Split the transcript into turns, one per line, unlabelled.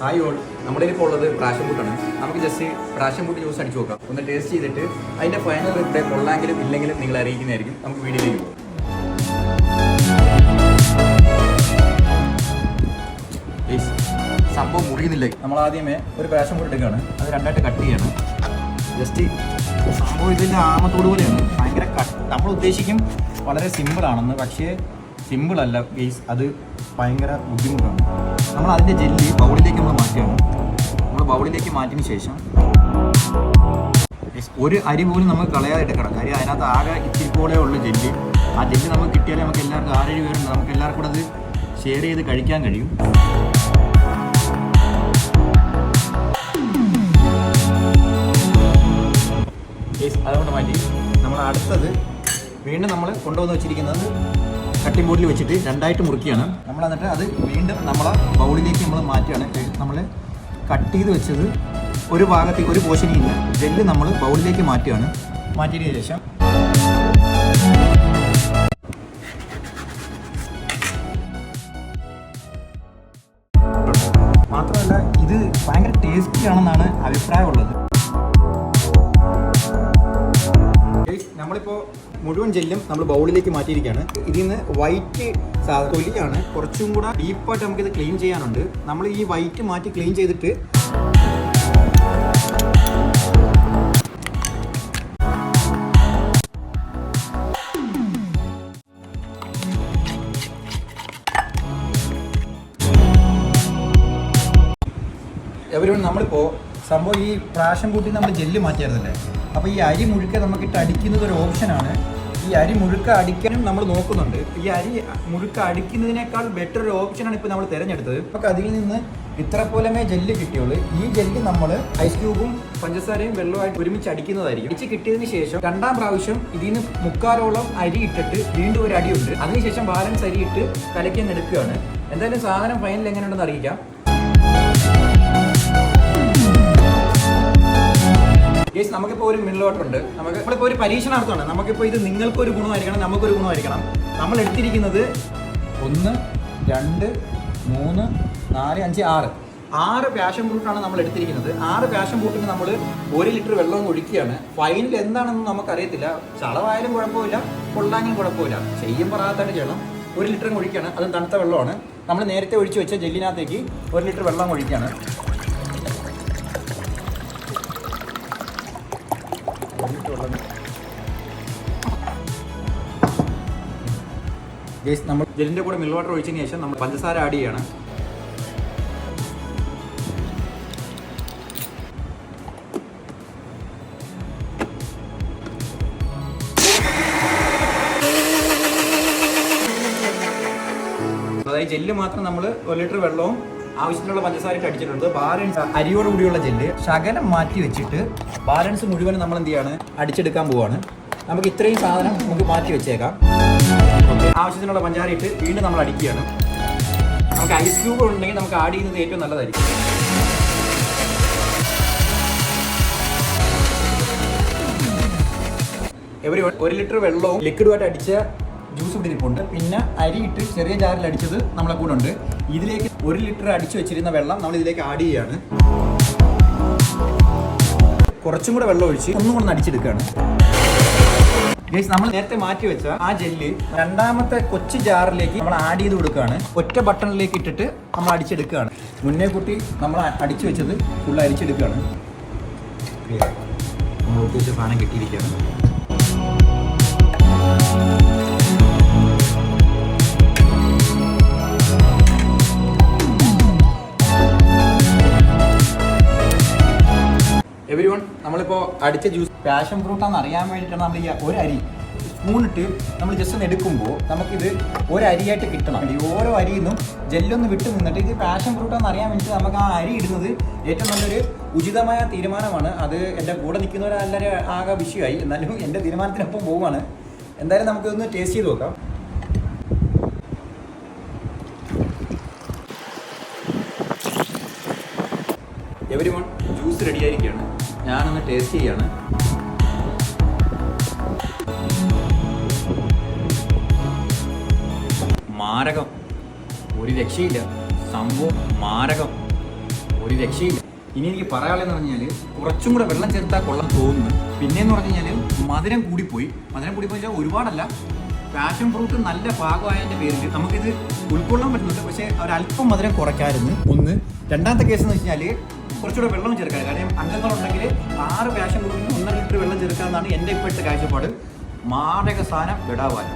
Hi all നമ്മുടെ ഇപ്പോൾ ഉള്ളത് പ്രാഷൻ ബൂട്ടാണ് നമുക്ക് ജസ്റ്റ് പ്രാഷൻ ബൂട്ട് ജ്യൂസ് അടിച്ചു നോക്കാം ഒന്ന് ടേസ്റ്റ് ചെയ്തിട്ട് അതിന്റെ ഫൈനൽ റിപ്ലൈ കൊള്ളാമെങ്കിലും ഇല്ലെങ്കിലും നിങ്ങൾ അറിയിക്കുന്നതായിരിക്കും. നമുക്ക് വീഡിയോയിലേക്ക് പോകാം. സംഭവം മുറിയുന്നില്ല? നമ്മൾ ആദ്യമേ ഒരു പ്രാഷൻ ബൂട്ട് എടുക്കുകയാണ്. അത് രണ്ടായിട്ട് കട്ട് ചെയ്യണം. ജസ്റ്റ് സംഭവം ഇതിന്റെ ആമത്തോട് പോലെയാണ്. ഭയങ്കര കട്ട് നമ്മൾ ഉദ്ദേശിക്കും വളരെ സിമ്പിൾ ആണെന്ന്. പക്ഷേ സിമ്പിളല്ല ഗെയ്സ് അത് ഭയങ്കര ബുദ്ധിമുട്ടാണ്. നമ്മൾ അതിന്റെ ജെല്ലി ബൗളിലേക്ക് നമ്മൾ മാറ്റുകയാണ് നമ്മൾ ബൗളിലേക്ക് മാറ്റിയതിന് ശേഷം ഒരു അരി പോലും നമുക്ക് കളയാതായിട്ട് കിടക്കാം. കാര്യം അതിനകത്ത് ആകെ ഇത്തിരി പോലെ ഉള്ള ജെല്ലി. ആ ജെല്ലി നമുക്ക് കിട്ടിയാലേ നമുക്ക് എല്ലാവർക്കും ആരഴി പേരുണ്ട് നമുക്ക് എല്ലാവർക്കും കൂടെ അത് ഷെയർ ചെയ്ത് കഴിക്കാൻ കഴിയും. അതുകൊണ്ട് മാറ്റി. നമ്മൾ അടുത്തത് വീണ്ടും നമ്മൾ കൊണ്ടുവന്ന് വെച്ചിരിക്കുന്നത് കട്ടിംഗ് ബോർഡിൽ വെച്ചിട്ട് രണ്ടായിട്ട് മുറിക്കുകയാണ് നമ്മൾ എന്നിട്ട് അത് വീണ്ടും നമ്മളെ ബൗളിലേക്ക് നമ്മൾ മാറ്റുകയാണ്. നമ്മൾ കട്ട് ചെയ്ത് വെച്ചത് ഒരു ഭാഗത്തേക്ക് ഒരു പോഷനില്ല ജെല്ല് നമ്മൾ ബൗളിലേക്ക് മാറ്റുകയാണ്. മാറ്റിയതിന് ശേഷം മാത്രമല്ല ഇത് ഭയങ്കര ടേസ്റ്റി ആണെന്നാണ് അഭിപ്രായമുള്ളത്. ഗൈസ്, നമ്മളിപ്പോ മുഴുവൻ ജെല്ലും നമ്മൾ ബൗളിലേക്ക് മാറ്റിയിരിക്കുകയാണ്. ഇതിൽ നിന്ന് വൈറ്റ് തൊലിയാണ് കുറച്ചും കൂടെ ഡീപ്പായിട്ട് നമുക്കിത് ക്ലീൻ ചെയ്യാനുണ്ട്. നമ്മൾ ഈ വൈറ്റ് മാറ്റി ക്ലീൻ ചെയ്തിട്ട് എവരും നമ്മളിപ്പോൾ സംഭവം ഈ പ്രാഷൻ കൂട്ടി നമ്മൾ ജെല്ല് മാറ്റിയായിരുന്നല്ലേ? അപ്പോൾ ഈ അരി മുഴുക്ക നമുക്കിട്ട് അടിക്കുന്നത് ഒരു ഓപ്ഷനാണ് ഈ അരി മുഴുക്ക അടിക്കാനും നമ്മൾ നോക്കുന്നുണ്ട്. ഈ അരി മുഴുക്ക അടിക്കുന്നതിനേക്കാൾ ബെറ്റർ ഒരു ഓപ്ഷനാണ് ഇപ്പോൾ നമ്മൾ തിരഞ്ഞെടുത്തത്. നമുക്ക് അതിൽ നിന്ന് ഇത്ര പോലമേ ജെല്ല് കിട്ടിയുള്ളൂ. ഈ ജെല്ല് നമ്മൾ ഐസ് ക്യൂബും പഞ്ചസാരയും വെള്ളമായിട്ട് ഒരുമിച്ച് അടിക്കുന്നതായിരിക്കും. അടിച്ച് കിട്ടിയതിന് ശേഷം രണ്ടാം പ്രാവശ്യം ഇതിൽ നിന്ന് മുക്കാലോളം അരി ഇട്ടിട്ട് വീണ്ടും ഒരു അടിയുണ്ട്. അതിനുശേഷം ബാലൻസ് അരി ഇട്ട് കലക്കാൻ എടുക്കുകയാണ്. എന്തായാലും സാധനം ഫൈനൽ എങ്ങനെയുണ്ടെന്ന് അറിയിക്കാം. ഗേസ് നമുക്കിപ്പോൾ ഒരു മിഡിൽ വാട്ടർ ഉണ്ട്. നമുക്ക് നമ്മളിപ്പോൾ ഒരു പരീക്ഷണാർത്ഥമാണ്. നമുക്കിപ്പോൾ ഇത് നിങ്ങൾക്കൊരു ഗുണമായിരിക്കണം നമുക്കൊരു ഗുണമായിരിക്കണം. നമ്മൾ എടുത്തിരിക്കുന്നത് ഒന്ന് രണ്ട് മൂന്ന് നാല് അഞ്ച് ആറ്. ആറ് പാഷൻ ഫ്രൂട്ടാണ് നമ്മൾ എടുത്തിരിക്കുന്നത്. ആറ് പാഷൻ ഫ്രൂട്ടിന് നമ്മൾ ഒരു ലിറ്റർ വെള്ളം ഒഴിക്കുകയാണ്. ഫൈനൽ എന്താണെന്ന് നമുക്കറിയത്തില്ല. ചളവായാലും കുഴപ്പമില്ല കൊള്ളാങ്കിലും കുഴപ്പമില്ല. ചെയ്യും പറയാത്തായിട്ട് ചെയ്യണം. ഒരു ലിറ്റർ ഒഴിക്കുകയാണ്. അത് തണുത്ത വെള്ളമാണ്. നമ്മൾ നേരത്തെ ഒഴിച്ച് വെച്ച ജെല്ലിനകത്തേക്ക് ഒരു ലിറ്റർ വെള്ളം ഒഴിക്കുകയാണ്. ഗേസ് നമ്മൾ ജെല്ലിന്റെ കൂടെ മിൽ വാട്ടർ ഒഴിച്ചതിന് ശേഷം നമ്മൾ പഞ്ചസാര ആഡ് ചെയ്യാണ്. അതായത് ജെല്ല് മാത്രം നമ്മൾ ഒരു ലിറ്റർ വെള്ളവും ആവശ്യത്തിനുള്ള പഞ്ചസാര അടിച്ചിട്ടുണ്ട്. ബാലൻസ് അരിയോട് കൂടിയുള്ള ജെല്ല് ശകലം മാറ്റി വെച്ചിട്ട് ബാലൻസ് മുഴുവൻ നമ്മൾ എന്ത് ചെയ്യാണ്? അടിച്ചെടുക്കാൻ പോവാണ്. നമുക്ക് ഇത്രയും സാധനം നമുക്ക് മാറ്റി വെച്ചേക്കാം. ആവശ്യത്തിനുള്ള പഞ്ചസാര ഇട്ട് വീണ്ടും നമ്മൾ അടിക്കുകയാണ്. നമുക്ക് ഐസ് ക്യൂബ് ഉണ്ടെങ്കിൽ നമുക്ക് ആഡ് ചെയ്യുന്നത് ഏറ്റവും നല്ലതായിരിക്കും. എവരി ഒരു ലിറ്റർ വെള്ളവും ലിക്വിഡുമായിട്ട് അടിച്ച ജ്യൂസ് ഇവിടെ ഇരിപ്പുണ്ട്. പിന്നെ അരിയിട്ട് ചെറിയ ജാറിൽ അടിച്ചത് നമ്മളെ കൂടെ ഉണ്ട്. ഇതിലേക്ക് ഒരു ലിറ്റർ അടിച്ചു വെച്ചിരുന്ന വെള്ളം നമ്മൾ ഇതിലേക്ക് ആഡ് ചെയ്യാണ്. കുറച്ചും കൂടെ വെള്ളം ഒഴിച്ച് ഒന്നും കൂടെ അടിച്ചെടുക്കുകയാണ്. നമ്മൾ നേരത്തെ മാറ്റി വെച്ച ആ ജെല്ല് രണ്ടാമത്തെ കൊച്ചു ജാറിലേക്ക് നമ്മൾ ആഡ് ചെയ്ത് കൊടുക്കുകയാണ്. ഒറ്റ ബട്ടണിലേക്ക് ഇട്ടിട്ട് നമ്മൾ അടിച്ചെടുക്കുകയാണ്. മുന്നേ കൂട്ടി നമ്മൾ അടിച്ചു വെച്ചത് ഫുൾ അരിച്ചെടുക്കുകയാണ്. നമ്മൾ ഉദ്ദേശിച്ച സാധനം കിട്ടിയിരിക്കുകയാണ്. നമ്മളിപ്പോൾ അടിച്ച ജ്യൂസ് പാഷൻ ഫ്രൂട്ടാന്ന് അറിയാൻ വേണ്ടിയിട്ടാണ് നമ്മൾ ഈ ഒരു അരി സ്പൂണിട്ട് നമ്മൾ ജസ്റ്റ് ഒന്ന് എടുക്കുമ്പോൾ നമുക്കിത് ഒരു അരിയായിട്ട് കിട്ടണം. ഈ ഓരോ അരിയിൽ നിന്നും ജെല്ലൊന്ന് വിട്ട് നിന്നിട്ട് ഇത് പാഷൻ ഫ്രൂട്ടാന്ന് അറിയാൻ വേണ്ടിയിട്ട് നമുക്ക് ആ അരി ഇടുന്നത് ഏറ്റവും നല്ലൊരു ഉചിതമായ തീരുമാനമാണ്. അത് എന്റെ കൂടെ നിൽക്കുന്നവരെല്ലാവരും ആകെ വിഷയമായി. എന്നാലും എന്റെ തീരുമാനത്തിനൊപ്പം പോവുകയാണ് എന്തായാലും നമുക്കിതൊന്ന് ടേസ്റ്റ് ചെയ്ത് നോക്കാം. എവരി വൺ ജ്യൂസ് റെഡി ആയിരിക്കുകയാണ്. ഞാനൊന്ന് ടേസ്റ്റ് ചെയ്യാണ്. മാരകം. ഒരു രക്ഷയില്ല. സംഭവം മാരകം. ഒരു രക്ഷയില്ല. ഇനി എനിക്ക് പറയാനുള്ളതെന്ന് പറഞ്ഞാൽ കുറച്ചും കൂടെ വെള്ളം ചേർത്താൽ കൊള്ളാൻ തോന്നുന്നു. പിന്നെയെന്ന് പറഞ്ഞു കഴിഞ്ഞാൽ മധുരം കൂടിപ്പോയി. മധുരം കൂടിപ്പോയി വെച്ചാൽ ഒരുപാടല്ല. പാഷൻ ഫ്രൂട്ട് നല്ല ഭാഗമായതിന്റെ പേരിൽ നമുക്കിത് ഉൾക്കൊള്ളാൻ പറ്റുന്നുണ്ട്. പക്ഷേ ഒരല്പം മധുരം കുറയ്ക്കായിരുന്നു ഒന്ന് രണ്ടാമത്തെ കേസ് എന്ന് വെച്ചാൽ കുറച്ചുകൂടെ വെള്ളം ചേർക്കുക. കാര്യം അംഗങ്ങളുണ്ടെങ്കിൽ ആറ് പാഷൻ ഫ്രൂട്ടിന് ഒന്നര ലിറ്റർ വെള്ളം ചേർക്കാമെന്നാണ് എന്റെ ഇപ്പോഴത്തെ കാഴ്ചപ്പാട്. മാരക സാധനം വിടാവാൻ